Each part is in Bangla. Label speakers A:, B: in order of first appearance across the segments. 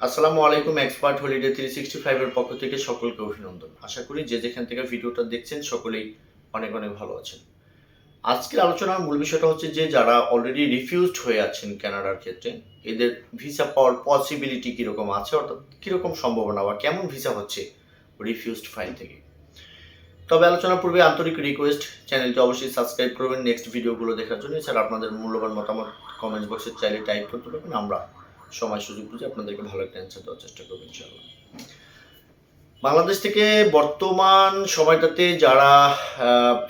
A: আসসালামু আলাইকুম, এক্সপার্ট হলিডে থ্রি সিক্সটি ফাইভের পক্ষ থেকে সকলকে অভিনন্দন। আশা করি যে যেখান থেকে ভিডিওটা দেখছেন, সকলেই অনেক অনেক ভালো আছেন। আজকের আলোচনার মূল বিষয়টা হচ্ছে যে, যারা অলরেডি রিফিউজড হয়ে আছেন কানাডার ক্ষেত্রে, এদের ভিসা পাওয়ার পসিবিলিটি কীরকম আছে, অর্থাৎ কীরকম সম্ভাবনা বা কেমন ভিসা হচ্ছে রিফিউজড ফাইল থেকে। তবে আলোচনার পূর্বে আন্তরিক রিকোয়েস্ট চ্যানেলটি অবশ্যই সাবস্ক্রাইব করবেন। নেক্সট ভিডিওগুলো দেখার জন্য, এছাড়া আপনাদের মূল্যবান মতামত কমেন্ট বক্সে চাইলে টাইপ করতে পারবেন। আমরা সময় সুযোগ বুঝে আপনাদেরকে ভালো একটা অ্যান্সার দেওয়ার চেষ্টা করব ইনশাআল্লাহ। বাংলাদেশ থেকে বর্তমান সময়টাতে যারা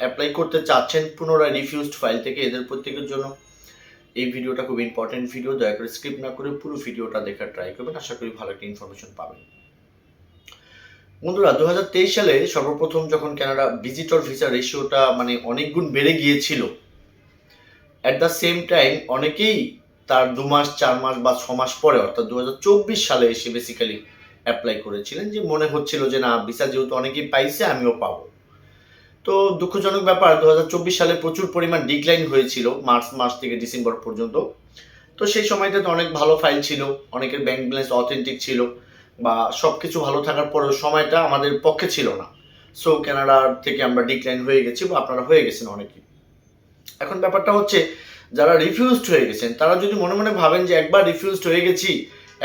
A: অ্যাপ্লাই করতে চাচ্ছেন, পুনরায় রিফিউজড ফাইল থেকে, এদের প্রত্যেকের জন্য এই ভিডিওটা খুব ইম্পর্টেন্ট ভিডিও দয়া করে স্কিপ না করে পুরো ভিডিওটা দেখার ট্রাই করবেন। আশা করি ভালো একটা ইনফরমেশন পাবেন। বন্ধুরা দু হাজার তেইশ সালে সর্বপ্রথম যখন কানাডা ভিজিটর ভিসা রেশিওটা মানে অনেক গুণ বেড়ে গিয়েছিল অ্যাট দ্য সেম টাইম অনেকেই তার দু মাস, চার মাস বা ছ মাস পরে, অর্থাৎ দু হাজার চব্বিশ সালে এসে বেসিক্যালি অ্যাপ্লাই করেছিলেন যে মনে হচ্ছিল যে না ভিসা যেহেতু অনেকেই পাইছে, আমিও পাবো। তো দুঃখজনক ব্যাপার দু হাজার চব্বিশ সালে প্রচুর পরিমাণ ডিক্লাইন হয়েছিল, মার্চ মাস থেকে ডিসেম্বর পর্যন্ত। তো সেই সময়টাতে অনেক ভালো ফাইল ছিল, অনেকের ব্যাংক ব্যালেন্স অথেন্টিক ছিল, বা সব কিছু ভালো থাকার পরেও সময়টা আমাদের পক্ষে ছিল না। সো কানাডার থেকে আমরা ডিক্লাইন হয়ে গেছি বা আপনারা হয়ে গেছেন অনেকেই। এখন ব্যাপারটা হচ্ছে যারা রিফিউজড হয়ে গেছেন, তারা যদি মনে মনে ভাবেন যে একবার রিফিউজড হয়ে গেছি,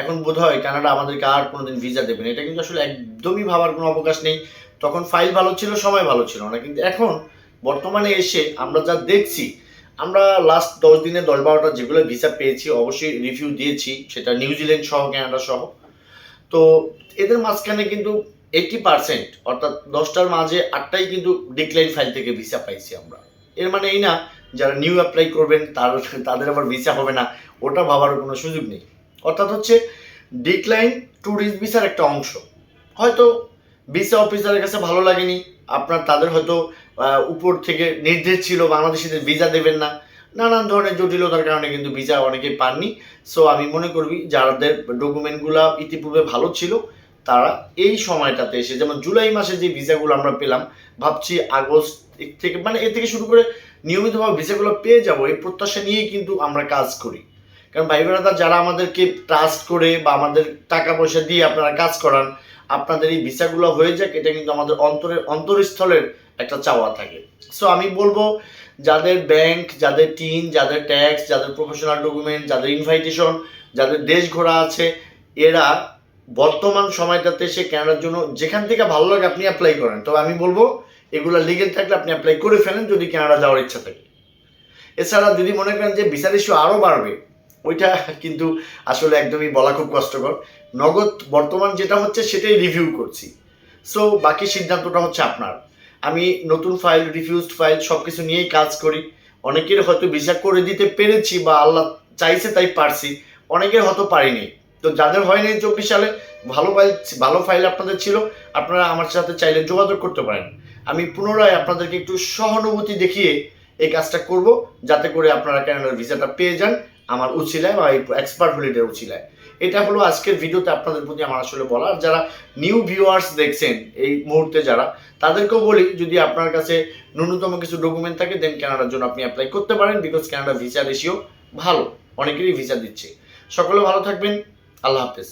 A: এখন বোধ হয় কানাডা আমাদেরকে আর কোনোদিন ভিসা দেবে না। এটা কিন্তু আসলে একদমই ভাবার কোনো অবকাশ নেই। তখন ফাইল ভালো ছিল, সময় ভালো ছিল না। কিন্তু এখন বর্তমানে এসে আমরা যা দেখছি, আমরা লাস্ট দশ দিনে দশ বারোটা যেগুলো ভিসা পেয়েছি, অবশ্যই রিভিউ দিয়েছি। সেটা নিউজিল্যান্ড সহ ক্যানাডা সহ। তো এদের মাঝখানে কিন্তু এইটি পার্সেন্ট অর্থাৎ দশটার মাঝে আটটাই কিন্তু ডিক্লাইন ফাইল থেকে ভিসা পাইছি আমরা। এর মানে এই না যারা নিউ অ্যাপ্লাই করবেন, তার তাদের আবার ভিসা হবে না, ওটা ভাবার কোনো সুযোগ নেই। অর্থাৎ হচ্ছে ডিক্লাইন ট্যুরিস্ট ভিসার একটা অংশ। হয়তো ভিসা অফিসারের কাছে ভালো লাগেনি, আপনার তাদের হয়তো উপর থেকে নির্দেশ ছিল, বাংলাদেশিদের ভিসা দেবেন না। নানান ধরনের জটিলতার কারণে কিন্তু ভিসা অনেকেই পাননি। সো আমি মনে করবি, যাদের ডকুমেন্টগুলো ইতিপূর্বে ভালো ছিল, তারা এই সময়টাতে এসে, যেমন জুলাই মাসে যে ভিসাগুলো আমরা পেলাম, ভাবছি আগস্ট থেকে মানে এ থেকে শুরু করে নিয়মিতভাবে ভিসাগুলো পেয়ে যাব, এই প্রত্যাশা নিয়েই কিন্তু আমরা কাজ করি। কারণ ভাই বোনেরা, যারা আমাদেরকে ট্রাস্ট করে বা আমাদের টাকা পয়সা দিয়ে আপনারা কাজ করান, আপনাদের এই ভিসাগুলো হয়ে যাক, এটা কিন্তু আমাদের অন্তরের অন্তরস্থলের একটা চাওয়া থাকে। সো আমি বলব, যাদের ব্যাংক যাদের টিন যাদের ট্যাক্স যাদের প্রফেশনাল ডকুমেন্ট যাদের ইনভাইটেশন যাদের দেশ ঘোরা আছে, এরা বর্তমান সময়টাতে সে কেনার জন্য যেখান থেকে ভালো লাগে আপনি অ্যাপ্লাই করেন। তবে আমি বলব এগুলো লিগেল থাকলে আপনি অ্যাপ্লাই করে ফেলেন যদি কানাডা যাওয়ার ইচ্ছা থাকে। এছাড়া যদি মনে করেন যে ভিসার ইস্যু আরও বাড়বে, ওইটা কিন্তু আসলে একদমই বলা খুব কষ্টকর। নগদ বর্তমান যেটা হচ্ছে সেটাই রিভিউ করছি। সো বাকি সিদ্ধান্তটা হচ্ছে আপনার। আমি নতুন ফাইল রিফিউজড ফাইল সব কিছু নিয়েই কাজ করি। অনেকের হয়তো ভিসা করে দিতে পেরেছি বা আল্লাহ চাইছে তাই পারছি, অনেকের হয়তো পারিনি। তো যাদের হয়নি চব্বিশ সালে, ভালো ফাইল ভালো ফাইল আপনাদের ছিল, আপনারা আমার সাথে চাইলে যোগাযোগ করতে পারেন। আমি পুনরায় আপনাদেরকে একটু সহানুভূতি দেখিয়ে এই কাজটা করব, যাতে করে আপনারা ক্যানাডার ভিসাটা পেয়ে যান আমার উচিলায় বা এক্সপার্ট হলিডের উচিলায়। এটা হলো আজকের ভিডিওতে আপনাদের প্রতি আমার আসলে বলার যারা নিউ ভিউয়ার্স দেখছেন এই মুহূর্তে যারা, তাদেরকেও বলি, যদি আপনার কাছে ন্যূনতম কিছু ডকুমেন্ট থাকে দেন কানাডার জন্য আপনি অ্যাপ্লাই করতে পারেন বিকজ কানাডা ভিসা রেশিও ভালো, অনেকেরই ভিসা দিচ্ছে। সকলে ভালো থাকবেন, আল্লাহ হাফেজ।